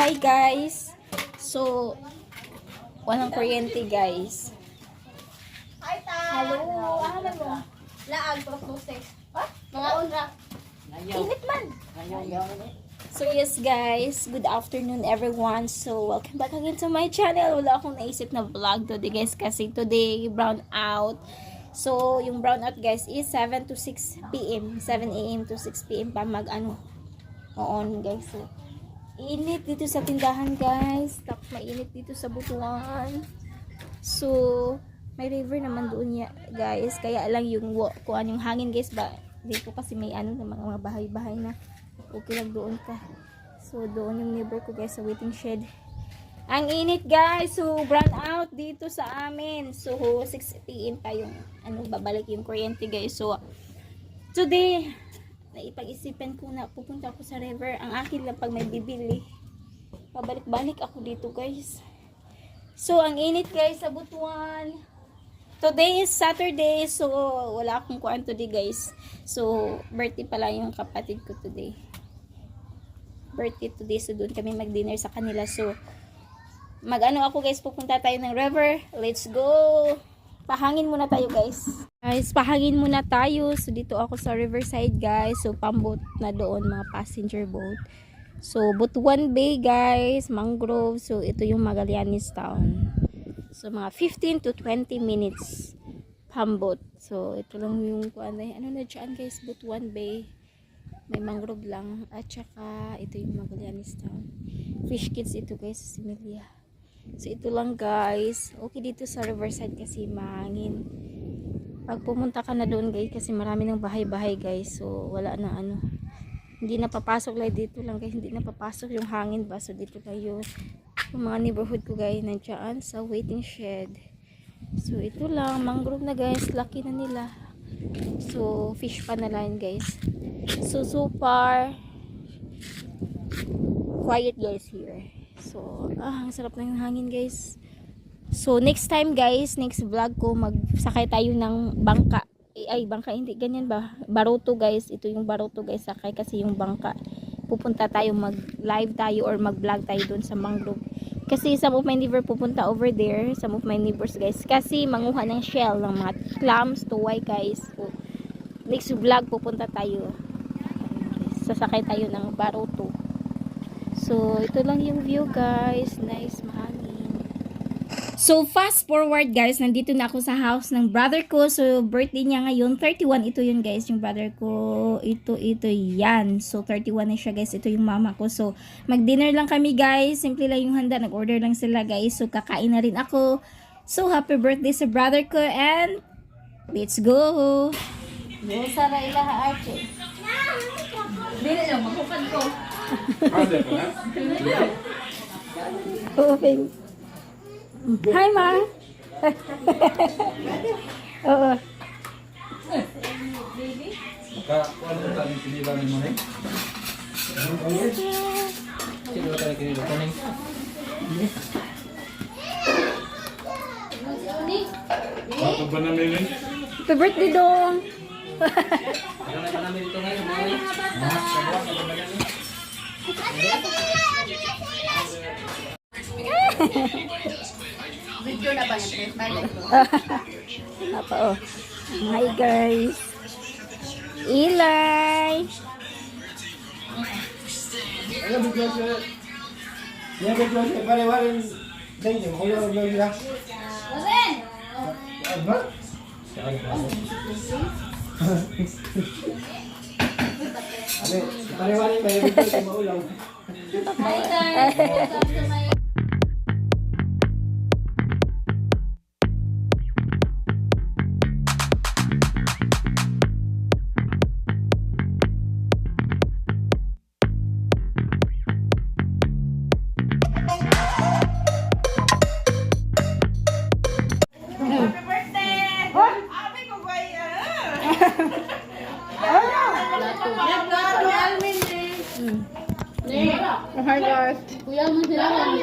Hi guys! So, walang kuryente guys. Hi, Ta! Hello! Ano mo? Laag, propose. Ha? Mga unra. Init man! So yes guys, good afternoon everyone. So welcome back again to my channel. Wala akong naisip na vlog today guys kasi today brown out. So yung brown out guys is 7 to 6 p.m. 7 a.m. to 6 p.m. pa mag ano on guys. So init dito sa tindahan guys. Tapos mainit dito sa butuan. So may river naman doon ya, guys. Kaya lang yung ano yung hangin guys ba dito kasi may ano na mga, mga bahay-bahay na okay lang doon ka. So, doon yung neighbor ko guys sa waiting shed. Ang init guys. So, brown out dito sa amin. So, 6 p.m. pa yung ano, babalik yung kuryente guys. So, today, naipag-isipan ko na pupunta ako sa river. Ang akin lang pag may bibili. Pabalik-balik ako dito guys. So, ang init guys sa Butuan. Today is Saturday, so wala akong kuan today guys. So, birthday pala yung kapatid ko today. Birthday today, so doon kami mag-dinner sa kanila. So, mag-ano ako guys, pupunta tayo ng river. Let's go! Pahangin muna tayo guys. Guys, pahangin muna tayo. So, dito ako sa riverside guys. So, pambot na doon, mga passenger boat. So, Butuan Bay guys, mangrove. So, ito yung Magallanes Town. So, mga 15 to 20 minutes pambot. So, ito lang yung kuan ano na dyan guys, Butuan Bay. May mangrove lang. At saka, ito yung Magallanes Town. Fish kids ito guys, Similia. So, ito lang guys. Okay dito sa Riverside kasi mahangin. Pag pumunta ka na doon guys, kasi marami ng bahay-bahay guys. So, wala na ano. Hindi na papasok lang dito lang guys. Hindi na papasok yung hangin ba. So, dito tayo. Yung mga neighborhood ko guys, nandiyan sa waiting shed. So, ito lang. Mangrove na guys. Laki na nila. So, fish pa na lang guys. So, so far, quiet guys here. So, ah, ang sarap yung hangin guys. So, next time guys, next vlog ko, magsakay tayo ng bangka. Eh, Ay, bangka, hindi, ganyan ba? Baruto guys, ito yung baruto guys, sakay kasi yung bangka. Pupunta tayo, mag-live tayo or mag-vlog tayo dun sa mangrove. Kasi some of my neighbor pupunta over there, some of my neighbors guys. Kasi manguha ng shell ng mga clams, tuway guys. So, next vlog pupunta tayo. Sasakay tayo ng baruto. So, ito lang yung view guys. Nice, mahangin. So, fast forward guys, nandito na ako sa house ng brother ko. So, birthday niya ngayon, 31. Ito yun guys, yung brother ko. Ito, ito, yan. So, 31 na siya guys. Ito yung mama ko. So, mag-dinner lang kami guys. Simple lang yung handa. Nag-order lang sila guys. So, kakain na rin ako. So, happy birthday sa brother ko. And, let's go! Go sa Raila ha, Archie. Dili lang, magpupad ko. Open. Hi, Ma. Oo. Ka, ano tali pinila ni mo ni? Sino tali kinila kaning? Ako ba na milin? Happy birthday dong. Video na ba press? Apa oh. Hi guys. Ilay. Ano bigla siya? Yan bigla siya. Pare, warin. Dahil yung kulo ng bigla. Rosen! Ano? Ano? Warin. Pare, bigla siya maulaw. Hi guys! Welcome to my Hi guys. Kuya mo sila lang.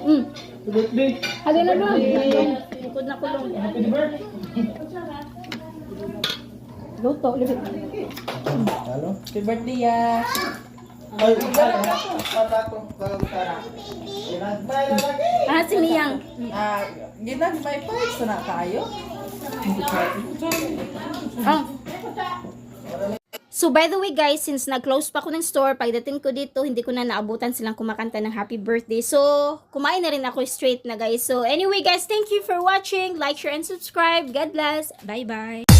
Mm. Birthday. Hali na na kulong. Happy birthday. Luto. Luto. Halo? Happy birthday, ya. Ah, si Miyang. Ah, ginagmay pa na kayo. Ah. So by the way guys, since nag-close pa ako ng store, pagdating ko dito, hindi ko na naabutan silang kumakanta ng happy birthday. So, kumain na rin ako straight na guys. So anyway guys, thank you for watching. Like, share, and subscribe. God bless. Bye-bye.